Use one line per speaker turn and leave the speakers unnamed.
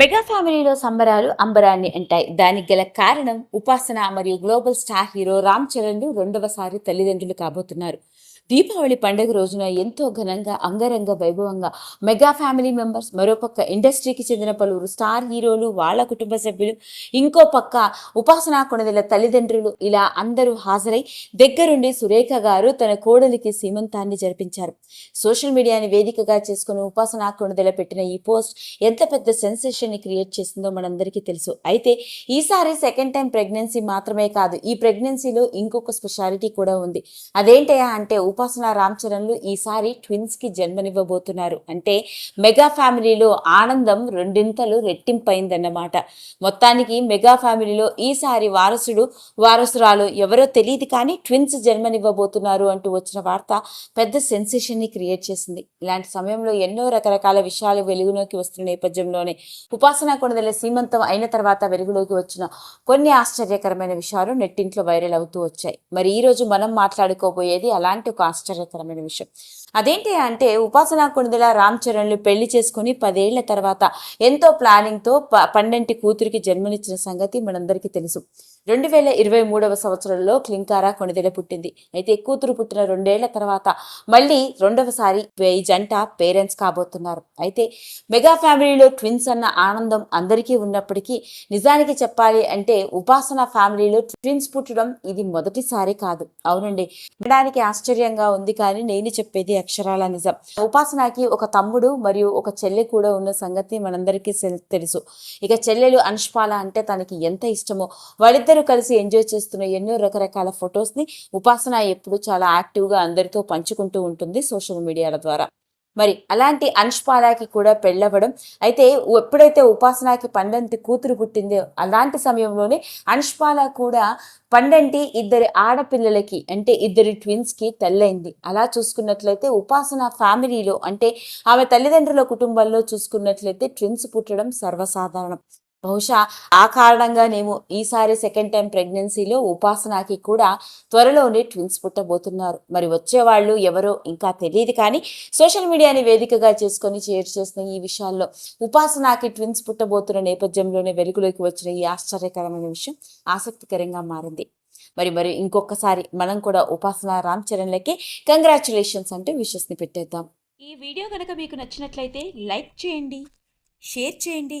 Mega ఫ్యామిలీలో సంబరాలు అంబరాన్ని అంటాయి. దానికి గల కారణం ఉపాసన మరియు global star hero Ram Charan రెండవసారి తల్లిదండ్రులు కాబోతున్నారు. దీపావళి పండుగ రోజున ఎంతో ఘనంగా అంగరంగ వైభవంగా మెగా ఫ్యామిలీ మెంబర్స్ మరోపక్క ఇండస్ట్రీకి చెందిన పలువురు స్టార్ హీరోలు వాళ్ళ కుటుంబ సభ్యులు ఇంకో పక్క ఉపాసనా కొణదెల తల్లిదండ్రులు ఇలా అందరూ హాజరై దగ్గరుండి సురేఖ గారు తన కోడలికి సీమంతాన్ని జరిపించారు. సోషల్ మీడియాని వేదికగా చేసుకుని ఉపాసనా కొణదెల పెట్టిన ఈ పోస్ట్ ఎంత పెద్ద సెన్సేషన్ని క్రియేట్ చేసిందో మనందరికీ తెలుసు. అయితే ఈసారి సెకండ్ టైం ప్రెగ్నెన్సీ మాత్రమే కాదు ఈ ప్రెగ్నెన్సీలో ఇంకొక స్పెషాలిటీ కూడా ఉంది. అదేంటయా అంటే ఉపాసన రామ్ చరణ్లు ఈసారి ట్విన్స్కి జన్మనివ్వబోతున్నారు. అంటే మెగా ఫ్యామిలీలో ఆనందం రెండింతలు రెట్టింపైందన్నమాట. మొత్తానికి మెగా ఫ్యామిలీలో ఈసారి వారసుడు వారసురాలు ఎవరో తెలియదు కానీ ట్విన్స్ జన్మనివ్వబోతున్నారు అంటూ వచ్చిన వార్త పెద్ద సెన్సేషన్ని క్రియేట్ చేసింది. ఇలాంటి సమయంలో ఎన్నో రకరకాల విషయాలు వెలుగులోకి వస్తున్న నేపథ్యంలోనే ఉపాసన కొనదల సీమంతం అయిన తర్వాత వెలుగులోకి వచ్చిన కొన్ని ఆశ్చర్యకరమైన విషయాలు నెట్టింట్లో వైరల్ అవుతూ వచ్చాయి. మరి ఈ రోజు మనం మాట్లాడుకోబోయేది అలాంటి ఒక ఆశ్చర్యకరమైన విషయం. అదేంటి అంటే ఉపాసన కొణిదెల రామ్ చరణ్లు పెళ్ళి చేసుకుని పదేళ్ళ తర్వాత ఎంతో ప్లానింగ్తో ప పండంటి కూతురికి జన్మనిచ్చిన సంగతి మనందరికీ తెలుసు. రెండు వేల ఇరవై మూడవ సంవత్సరంలో క్లింకారా కొణిదెల పుట్టింది. అయితే కూతురు పుట్టిన రెండేళ్ళ తర్వాత మళ్ళీ రెండవసారి ఈ జంట పేరెంట్స్ కాబోతున్నారు. అయితే మెగా ఫ్యామిలీలో ట్విన్స్ అన్న ఆనందం అందరికీ ఉన్నప్పటికీ నిజానికి చెప్పాలి అంటే ఉపాసన ఫ్యామిలీలో ట్విన్స్ పుట్టడం ఇది మొదటిసారి కాదు. అవునండి వినడానికి ఆశ్చర్యంగా ఉంది కానీ నేను చెప్పేది అక్షరాల నిజం. ఉపాసనకి ఒక తమ్ముడు మరియు ఒక చెల్లె కూడా ఉన్న సంగతి మనందరికీ తెలుసు. ఇక చెల్లెలు అనుష్పాల అంటే తనకి ఎంత ఇష్టమో వాళ్ళిద్దరు అందరూ కలిసి ఎంజాయ్ చేస్తున్న ఎన్నో రకరకాల ఫొటోస్ని ఉపాసన ఎప్పుడు చాలా యాక్టివ్గా అందరితో పంచుకుంటూ ఉంటుంది సోషల్ మీడియాల ద్వారా. మరి అలాంటి అనుష్పాలకి కూడా పెళ్ళవడం అయితే ఎప్పుడైతే ఉపాసనకి పండంటి కూతురు పుట్టిందో అలాంటి సమయంలోనే అనుష్పాల కూడా పండంటి ఇద్దరి ఆడపిల్లలకి అంటే ఇద్దరి ట్విన్స్కి తల్లైంది. అలా చూసుకున్నట్లయితే ఉపాసన ఫ్యామిలీలో అంటే ఆమె తల్లిదండ్రుల కుటుంబంలో చూసుకున్నట్లయితే ట్విన్స్ పుట్టడం సర్వసాధారణం. బహుశా ఆ కారణంగానేమో ఈసారి సెకండ్ టైం ప్రెగ్నెన్సీలో ఉపాసనకి కూడా త్వరలోనే ట్విన్స్ పుట్టబోతున్నారు. మరి వచ్చేవాళ్ళు ఎవరో ఇంకా తెలియదు కానీ సోషల్ మీడియాని వేదికగా చేసుకొని షేర్ చేసిన ఈ విషయాల్లో ఉపాసనకి ట్విన్స్ పుట్టబోతున్న నేపథ్యంలోనే వెలుగులోకి వచ్చిన ఈ ఆశ్చర్యకరమైన విషయం ఆసక్తికరంగా మారింది. మరి మరి ఇంకొకసారి మనం కూడా ఉపాసన రామ్ చరణ్లకి కంగ్రాచులేషన్స్ అంటూ విషస్ని పెట్టేద్దాం.
ఈ వీడియో కనుక మీకు నచ్చినట్లయితే లైక్ చేయండి షేర్ చేయండి